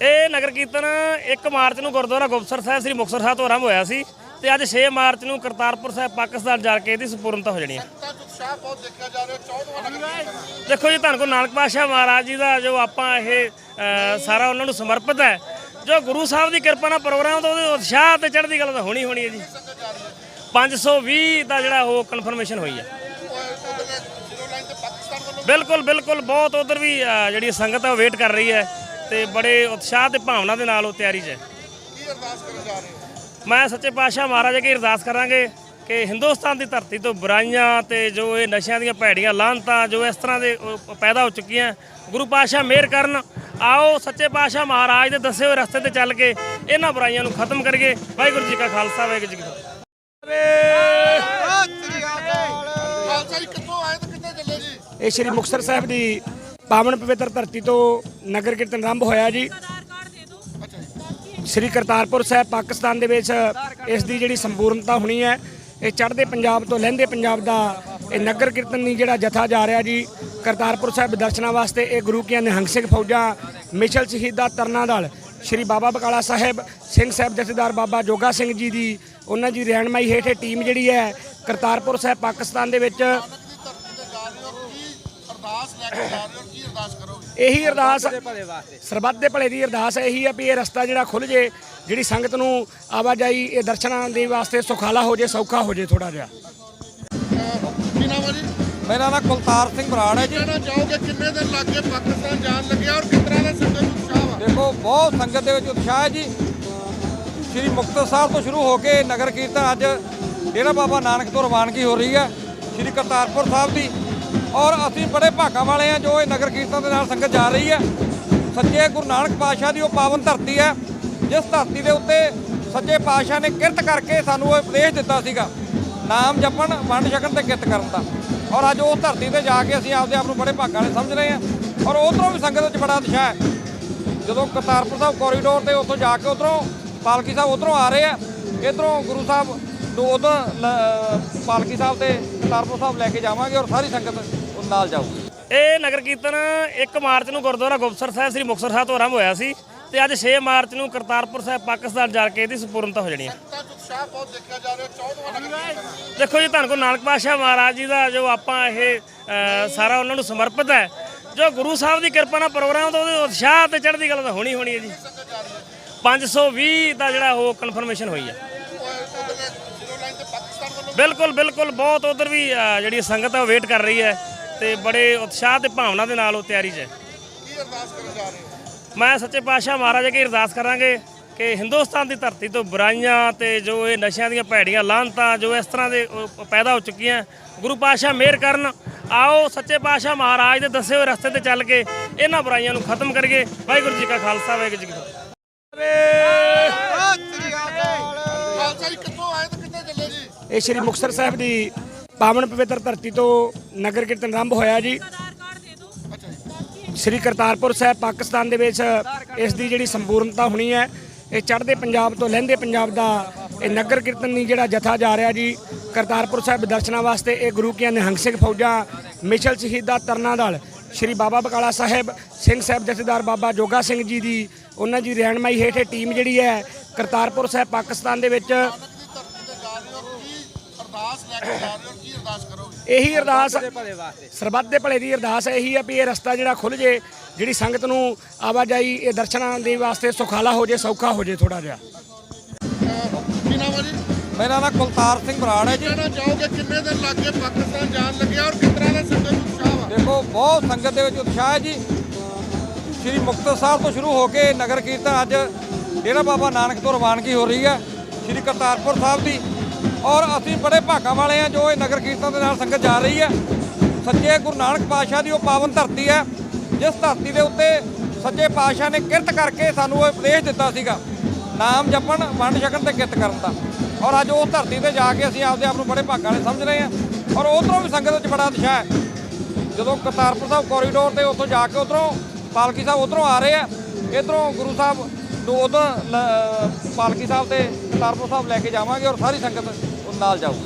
ਇਹ ਨਗਰ ਕੀਰਤਨ 1 ਮਾਰਚ ਨੂੰ ਗੁਰਦੁਆਰਾ ਗੁਪਤਸਰ ਸਾਹਿਬ ਸ੍ਰੀ ਮੁਕਤਸਰ ਸਾਹਿਬ ਤੋਂ ਆਰੰਭ ਹੋਇਆ ਸੀ ਤੇ ਅੱਜ 6 ਮਾਰਚ ਨੂੰ ਕਰਤਾਰਪੁਰ ਸਾਹਿਬ ਪਾਕਿਸਤਾਨ ਜਾ ਕੇ ਇਹਦੀ ਸੰਪੂਰਨਤਾ ਹੋ ਜਾਣੀ ਹੈ ਤਾਂ ਉਤਸ਼ਾਹ ਬਹੁਤ ਦੇਖਿਆ ਜਾ ਰਿਹਾ 14ਵਾਂ ਨਗਰ ਕੀਰਤਨ ਦੇਖੋ ਜੀ ਧੰਨ ਗੁਰੂ ਨਾਨਕ ਪਾਤਸ਼ਾਹ ਮਹਾਰਾਜ ਜੀ ਦਾ ਜੋ ਆਪਾਂ ਇਹ ਸਾਰਾ ਉਹਨਾਂ ਨੂੰ ਸਮਰਪਿਤ ਹੈ ਜੋ ਗੁਰੂ ਸਾਹਿਬ ਦੀ ਕਿਰਪਾ ਨਾਲ ਪ੍ਰੋਗਰਾਮ ਤਾਂ ਉਹਦੇ ਉਤਸ਼ਾਹ ਤੇ ਚੜ੍ਹਦੀ ਕਲਾ ਤਾਂ ਹੋਣੀ ਹੋਣੀ ਹੈ ਜੀ 520 ਦਾ ਜਿਹੜਾ ਉਹ ਕਨਫਰਮੇਸ਼ਨ ਹੋਈ ਹੈ ਬਿਲਕੁਲ ਬਿਲਕੁਲ ਬਹੁਤ ਉਧਰ ਵੀ ਜਿਹੜੀ ਸੰਗਤ ਹੈ ਉਹ ਵੇਟ ਕਰ ਰਹੀ ਹੈ ਤੇ ਬੜੇ ਉਤਸ਼ਾਹ ਤੇ ਭਾਵਨਾ ਦੇ ਨਾਲ ਉਹ ਤਿਆਰੀ 'ਚ ਹੈ। ਕੀ ਅਰਦਾਸ ਕਰਨ ਜਾ ਰਹੇ ਹੋ? ਮੈਂ ਸੱਚੇ ਪਾਤਸ਼ਾਹ ਮਹਾਰਾਜ ਅੱਗੇ ਅਰਦਾਸ ਕਰਾਂਗੇ ਕਿ ਹਿੰਦੁਸਤਾਨ ਦੀ ਧਰਤੀ ਤੋਂ ਬੁਰਾਈਆਂ ਤੇ ਜੋ ਇਹ ਨਸ਼ਿਆਂ ਦੀਆਂ ਭੈੜੀਆਂ ਲਾਹਨਤਾਂ ਜੋ ਇਸ ਤਰ੍ਹਾਂ ਦੇ ਪੈਦਾ ਹੋ ਚੁੱਕੀਆਂ ਗੁਰੂ ਪਾਤਸ਼ਾਹ ਮਿਹਰ ਕਰਨ ਆਓ ਸੱਚੇ ਪਾਤਸ਼ਾਹ ਮਹਾਰਾਜ ਦੇ ਦੱਸੇ ਹੋਏ ਰਸਤੇ ਤੇ ਚੱਲ ਕੇ ਇਹਨਾਂ ਬੁਰਾਈਆਂ ਨੂੰ ਖਤਮ ਕਰੀਏ। ਵਾਹਿਗੁਰੂ ਜੀ ਕਾ ਖਾਲਸਾ ਵਾਹਿਗੁਰੂ ਜੀ ਕੀ ਫਤਿਹ। ਖਾਲਸਾ ਜੀ ਕਿੱਥੋਂ ਆਏ ਤੇ ਕਿੱਥੇ ਚੱਲੇ ਜੀ? ਇਹ ਸ਼੍ਰੀ ਮੁਕਤਸਰ ਸਾਹਿਬ ਦੀ ਪਾਵਨ ਪਵਿੱਤਰ ਧਰਤੀ ਤੋਂ ਨਗਰ ਕੀਰਤਨ ਆਰੰਭ ਹੋਇਆ ਜੀ। ਸ਼੍ਰੀ ਕਰਤਾਰਪੁਰ ਸਾਹਿਬ, ਪਾਕਿਸਤਾਨ ਦੇ ਵਿੱਚ ਇਸ ਦੀ ਜਿਹੜੀ ਸੰਪੂਰਨਤਾ ਹੋਣੀ ਹੈ, ਇਹ ਚੜ੍ਹਦੇ ਪੰਜਾਬ ਤੋਂ ਲਹਿੰਦੇ ਪੰਜਾਬ ਦਾ ਇਹ ਨਗਰ ਕੀਰਤਨ ਦੀ ਜਿਹੜਾ ਜਥਾ ਜਾ ਰਿਹਾ ਜੀ, ਕਰਤਾਰਪੁਰ ਸਾਹਿਬ ਦਰਸ਼ਨਾਂ ਵਾਸਤੇ ਇਹ ਗੁਰੂ ਕੀਆਂ ਨਿਹੰਗ ਸਿੰਘ ਫੌਜਾਂ, ਮਿਸ਼ਲ ਸ਼ਹੀਦਾ ਤਰਨਾ ਦਲ, ਸ਼੍ਰੀ ਬਾਬਾ ਬਕਾਲਾ ਸਾਹਿਬ, ਸਿੰਘ ਸਾਹਿਬ ਜਥੇਦਾਰ ਬਾਬਾ ਜੋਗਾ ਸਿੰਘ ਜੀ ਦੀ, ਉਹਨਾਂ ਦੀ ਰਹਿਨਮਾਈ ਹੇਠ ਇਹ ਟੀਮ ਜਿਹੜੀ ਹੈ, ਕਰਤਾਰਪੁਰ ਸਾਹਿਬ, ਪਾਕਿਸਤਾਨ ਦੇ ਵਿੱਚ ਅਰਦਾਸ ਲੈ ਕੇ ਜਾ ਰਹੇ ਹੋ ਅਰਦਾਸ ਕਰੋਗੇ? ਇਹੀ ਅਰਦਾਸ ਸਰਬੱਤ ਦੇ ਭਲੇ ਦੀ ਅਰਦਾਸ ਇਹੀ ਆ ਵੀ ਇਹ ਰਸਤਾ ਜਿਹੜਾ ਖੁੱਲ ਜੇ ਜਿਹੜੀ ਸੰਗਤ ਨੂੰ ਆਵਾਜਾਈ ਇਹ ਦਰਸ਼ਨਾਂ ਦੇ ਵਾਸਤੇ ਸੁਖਾਲਾ ਹੋ ਜੇ ਸੌਖਾ ਹੋ ਜੇ ਥੋੜਾ ਜਿਹਾ। ਅਹ ਕੀ ਨਾਮ ਹੈ ਜੀ? ਮੇਰਾ ਨਾਮ ਕੁਲਤਾਰ ਸਿੰਘ ਬਰਾੜ ਹੈ ਜੀ। ਕਹਿਣਾ ਚਾਹੋਗੇ ਕਿੰਨੇ ਦਿਨ ਲੱਗ ਗਏ ਪਾਕਿਸਤਾਨ ਜਾਣ ਲੱਗਿਆ ਔਰ ਕਿਸ ਤਰ੍ਹਾਂ ਦਾ ਸੰਗਤ ਨੂੰ ਉਤਸ਼ਾਹ ਵਾ? ਦੇਖੋ ਬਹੁਤ ਸੰਗਤ ਦੇ ਵਿੱਚ ਉਤਸ਼ਾਹ ਹੈ ਜੀ। ਸ੍ਰੀ ਮੁਕਤਸਰ ਸਾਹਿਬ ਤੋਂ ਸ਼ੁਰੂ ਹੋ ਕੇ ਨਗਰ ਕੀਰਤਨ ਅੱਜ ਡੇਰਾ ਬਾਬਾ ਨਾਨਕ ਤੋਂ ਰਵਾਨਗੀ ਹੋ ਰਹੀ ਹੈ। ਸ੍ਰੀ ਕਰਤਾਰਪੁਰ ਸਾਹਿਬ ਦੀ ਔਰ ਅਸੀਂ ਬੜੇ ਭਾਗਾਂ ਵਾਲੇ ਹਾਂ ਜੋ ਇਹ ਨਗਰ ਕੀਰਤਨ ਦੇ ਨਾਲ ਸੰਗਤ ਜਾ ਰਹੀ ਹੈ। ਸੱਚੇ ਗੁਰੂ ਨਾਨਕ ਪਾਤਸ਼ਾਹ ਦੀ ਉਹ ਪਾਵਨ ਧਰਤੀ ਹੈ। ਜਿਸ ਧਰਤੀ ਦੇ ਉੱਤੇ ਸੱਚੇ ਪਾਤਸ਼ਾਹ ਨੇ ਕਿਰਤ ਕਰਕੇ ਸਾਨੂੰ ਉਹ ਉਪਦੇਸ਼ ਦਿੱਤਾ ਸੀਗਾ, ਨਾਮ ਜਪਣ, ਵੰਡ ਛਕਣ ਤੇ ਕਿਰਤ ਕਰਨ ਦਾ। ਔਰ ਅੱਜ ਉਸ ਧਰਤੀ ਤੇ ਜਾ ਕੇ ਅਸੀਂ ਆਪਦੇ ਆਪ ਨੂੰ ਬੜੇ ਭਾਗਾਂ ਵਾਲੇ ਸਮਝ ਰਹੇ ਹਾਂ। ਔਰ ਉਧਰੋਂ ਵੀ ਸੰਗਤ ਵਿੱਚ ਬੜਾ ਉਤਸ਼ਾਹ ਹੈ। ਜਦੋਂ ਕਰਤਾਰਪੁਰ ਸਾਹਿਬ ਕੋਰੀਡੋਰ ਤੇ ਉੱਥੋਂ ਜਾ ਕੇ ਉਧਰੋਂ ਪਾਲਕੀ ਸਾਹਿਬ ਉਧਰੋਂ ਆ ਰਹੇ ਆ, ਇਧਰੋਂ ਗੁਰੂ ਸਾਹਿਬ ਨੂੰ ਉਧਰ ਪਾਲਕੀ ਸਾਹਿਬ ਤੇ ਕਰਤਾਰਪੁਰ ਸਾਹਿਬ ਲੈ ਕੇ ਜਾਵਾਂਗੇ ਔਰ ਸਾਰੀ ਸੰਗਤ ਨਾਲ ਜਾਊਗੀ ਇਹ ਨਗਰ ਕੀਰਤਨ 1 ਮਾਰਚ ਨੂੰ ਗੁਰਦੁਆਰਾ ਗੁਪਤਸਰ ਸਾਹਿਬ ਸ੍ਰੀ ਮੁਕਤਸਰ ਸਾਹਿਬ ਤੋਂ ਆਰੰਭ ਹੋਇਆ ਸੀ ਤੇ ਅੱਜ 6 ਮਾਰਚ ਨੂੰ ਕਰਤਾਰਪੁਰ ਸਾਹਿਬ ਪਾਕਿਸਤਾਨ ਜਾ ਕੇ ਇਹਦੀ ਸੰਪੂਰਨਤਾ ਹੋ ਜਾਣੀ ਹੈ ਤਾਂ ਉਤਸ਼ਾਹ ਬਹੁਤ ਦੇਖਿਆ ਜਾ ਰਿਹਾ 14ਵਾਂ ਨਗਰ ਕੀਰਤਨ ਦੇਖੋ ਜੀ ਧੰਨ ਗੁਰੂ ਨਾਨਕ ਪਾਤਸ਼ਾਹ ਮਹਾਰਾਜ ਜੀ ਦਾ ਜੋ ਆਪਾਂ ਇਹ ਸਾਰਾ ਉਹਨਾਂ ਨੂੰ ਸਮਰਪਿਤ ਹੈ ਜੋ ਗੁਰੂ ਸਾਹਿਬ ਦੀ ਕਿਰਪਾ ਨਾਲ ਪ੍ਰੋਗਰਾਮ ਤਾਂ ਉਹਦੇ ਉਤਸ਼ਾਹ ਤੇ ਚੜ੍ਹਦੀ ਕਲਾ ਤਾਂ ਹੋਣੀ ਹੋਣੀ ਹੈ ਜੀ 520 ਦਾ ਜਿਹੜਾ ਉਹ ਕਨਫਰਮੇਸ਼ਨ ਹੋਈ ਹੈ ਬਿਲਕੁਲ ਬਿਲਕੁਲ ਬਹੁਤ ਉਧਰ ਵੀ ਜਿਹੜੀ ਸੰਗਤ ਹੈ ਉਹ ਵੇਟ ਕਰ ਰਹੀ ਹੈ ਤੇ ਬੜੇ ਉਤਸ਼ਾਹ ਤੇ ਭਾਵਨਾ ਦੇ ਨਾਲ ਉਹ ਤਿਆਰੀ 'ਚ ਹੈ। ਕੀ ਅਰਦਾਸ ਕਰਨ ਜਾ ਰਹੇ ਹੋ? ਮੈਂ ਸੱਚੇ ਪਾਤਸ਼ਾਹ ਮਹਾਰਾਜ ਅੱਗੇ ਅਰਦਾਸ ਕਰਾਂਗੇ ਕਿ ਹਿੰਦੁਸਤਾਨ ਦੀ ਧਰਤੀ ਤੋਂ ਬੁਰਾਈਆਂ ਤੇ ਜੋ ਇਹ ਨਸ਼ਿਆਂ ਦੀਆਂ ਭੈੜੀਆਂ ਲਾਹਨਤਾਂ ਜੋ ਇਸ ਤਰ੍ਹਾਂ ਦੇ ਉਹ ਪੈਦਾ ਹੋ ਚੁੱਕੀਆਂ ਗੁਰੂ ਪਾਤਸ਼ਾਹ ਮਿਹਰ ਕਰਨ ਆਓ ਸੱਚੇ ਪਾਤਸ਼ਾਹ ਮਹਾਰਾਜ ਦੇ ਦੱਸੇ ਹੋਏ ਰਸਤੇ ਤੇ ਚੱਲ ਕੇ ਇਹਨਾਂ ਬੁਰਾਈਆਂ ਨੂੰ ਖਤਮ ਕਰੀਏ। ਵਾਹਿਗੁਰੂ ਜੀ ਕਾ ਖਾਲਸਾ ਵਾਹਿਗੁਰੂ ਜੀ ਕੀ ਫਤਿਹ। ਖਾਲਸਾ ਜੀ ਕਿੱਥੋਂ ਆਏ ਤੇ ਕਿੱਥੇ ਚੱਲੇ ਜੀ? ਇਹ ਸ਼੍ਰੀ ਮੁਕਤਸਰ ਸਾਹਿਬ ਦੀ ਪਾਵਨ ਪਵਿੱਤਰ ਧਰਤੀ ਤੋਂ ਨਗਰ ਕੀਰਤਨ ਆਰੰਭ ਹੋਇਆ ਜੀ। ਸ਼੍ਰੀ ਕਰਤਾਰਪੁਰ ਸਾਹਿਬ, ਪਾਕਿਸਤਾਨ ਦੇ ਵਿੱਚ ਇਸ ਦੀ ਜਿਹੜੀ ਸੰਪੂਰਨਤਾ ਹੋਣੀ ਹੈ, ਇਹ ਚੜ੍ਹਦੇ ਪੰਜਾਬ ਤੋਂ ਲਹਿੰਦੇ ਪੰਜਾਬ ਦਾ ਇਹ ਨਗਰ ਕੀਰਤਨ ਦੀ ਜਿਹੜਾ ਜਥਾ ਜਾ ਰਿਹਾ ਜੀ। ਕਰਤਾਰਪੁਰ ਸਾਹਿਬ ਦਰਸ਼ਨਾਂ ਵਾਸਤੇ ਇਹ ਗੁਰੂ ਕੀਆਂ ਨਿਹੰਗ ਸਿੰਘ ਫੌਜਾਂ, ਮਿਸ਼ਲ ਸ਼ਹੀਦਾ ਤਰਨਾ ਦਲ, ਸ਼੍ਰੀ ਬਾਬਾ ਬਕਾਲਾ ਸਾਹਿਬ, ਸਿੰਘ ਸਾਹਿਬ ਜਥੇਦਾਰ ਬਾਬਾ ਜੋਗਾ ਸਿੰਘ ਜੀ ਦੀ, ਉਹਨਾਂ ਦੀ ਰਹਿਨਮਾਈ ਹੇਠ ਇਹ ਟੀਮ ਜਿਹੜੀ ਹੈ, ਕਰਤਾਰਪੁਰ ਸਾਹਿਬ, ਪਾਕਿਸਤਾਨ ਦੇ ਵਿੱਚ ਅਰਦਾਸ ਲੈ ਕੇ ਜਾ ਰਹੇ ਹੋ ਅਰਦਾਸ ਕਰੋਗੇ? ਇਹੀ ਅਰਦਾਸ ਸਰਬੱਤ ਦੇ ਭਲੇ ਦੀ ਅਰਦਾਸ ਇਹੀ ਆ ਵੀ ਇਹ ਰਸਤਾ ਜਿਹੜਾ ਖੁੱਲ ਜੇ ਜਿਹੜੀ ਸੰਗਤ ਨੂੰ ਆਵਾਜਾਈ ਇਹ ਦਰਸ਼ਨਾਂ ਦੇ ਵਾਸਤੇ ਸੁਖਾਲਾ ਹੋ ਜੇ ਸੌਖਾ ਹੋ ਜੇ ਥੋੜਾ ਜਿਹਾ। ਅਹ ਕੀ ਨਾਮ ਹੈ ਜੀ? ਮੇਰਾ ਨਾਮ ਕੁਲਤਾਰ ਸਿੰਘ ਬਰਾੜ ਹੈ ਜੀ। ਕਹਿਣਾ ਚਾਹੋਗੇ ਕਿੰਨੇ ਦਿਨ ਲੱਗ ਗਏ ਪਾਕਿਸਤਾਨ ਜਾਣ ਲੱਗਿਆ ਔਰ ਕਿਸ ਤਰ੍ਹਾਂ ਦਾ ਸੰਗਤ ਨੂੰ ਉਤਸ਼ਾਹ ਵਾ? ਦੇਖੋ ਬਹੁਤ ਸੰਗਤ ਦੇ ਵਿੱਚ ਉਤਸ਼ਾਹ ਹੈ ਜੀ। ਸ੍ਰੀ ਮੁਕਤਸਰ ਸਾਹਿਬ ਤੋਂ ਸ਼ੁਰੂ ਹੋ ਕੇ ਨਗਰ ਕੀਰਤਨ ਅੱਜ ਡੇਰਾ ਬਾਬਾ ਨਾਨਕ ਤੋਂ ਰਵਾਨਗੀ ਹੋ ਰਹੀ ਹੈ। ਸ੍ਰੀ ਕਰਤਾਰਪੁਰ ਸਾਹਿਬ ਦੀ ਔਰ ਅਸੀਂ ਬੜੇ ਭਾਗਾਂ ਵਾਲੇ ਹਾਂ ਜੋ ਇਹ ਨਗਰ ਕੀਰਤਨ ਦੇ ਨਾਲ ਸੰਗਤ ਜਾ ਰਹੀ ਹੈ। ਸੱਚੇ ਗੁਰੂ ਨਾਨਕ ਪਾਤਸ਼ਾਹ ਦੀ ਉਹ ਪਾਵਨ ਧਰਤੀ ਹੈ। ਜਿਸ ਧਰਤੀ ਦੇ ਉੱਤੇ ਸੱਚੇ ਪਾਤਸ਼ਾਹ ਨੇ ਕਿਰਤ ਕਰਕੇ ਸਾਨੂੰ ਉਹ ਉਪਦੇਸ਼ ਦਿੱਤਾ ਸੀਗਾ। ਨਾਮ ਜਪਣ, ਵੰਡ ਛਕਣ ਤੇ ਕਿਰਤ ਕਰਨ ਦਾ। ਔਰ ਅੱਜ ਉਸ ਧਰਤੀ ਤੇ ਜਾ ਕੇ ਅਸੀਂ ਆਪਦੇ ਆਪ ਨੂੰ ਬੜੇ ਭਾਗਾਂ ਵਾਲੇ ਸਮਝ ਰਹੇ ਹਾਂ। ਔਰ ਉਧਰੋਂ ਵੀ ਸੰਗਤ ਵਿੱਚ ਬੜਾ ਉਤਸ਼ਾਹ ਹੈ। ਜਦੋਂ ਕਰਤਾਰਪੁਰ ਸਾਹਿਬ ਕੋਰੀਡੋਰ ਤੇ ਉੱਥੋਂ ਜਾ ਕੇ ਉਧਰੋਂ ਪਾਲਕੀ ਸਾਹਿਬ ਉਧਰੋਂ ਆ ਰਹੇ ਆ, ਇਧਰੋਂ ਗੁਰੂ ਸਾਹਿਬ ਨੂੰ ਉਧਰ ਪਾਲਕੀ ਸਾਹਿਬ ਤੇ ਕਰਤਾਰਪੁਰ ਸਾਹਿਬ ਲੈ ਕੇ ਜਾਵਾਂਗੇ ਔਰ ਸਾਰੀ ਸੰਗਤ ਨਾਲ ਜਾਊਗੀ।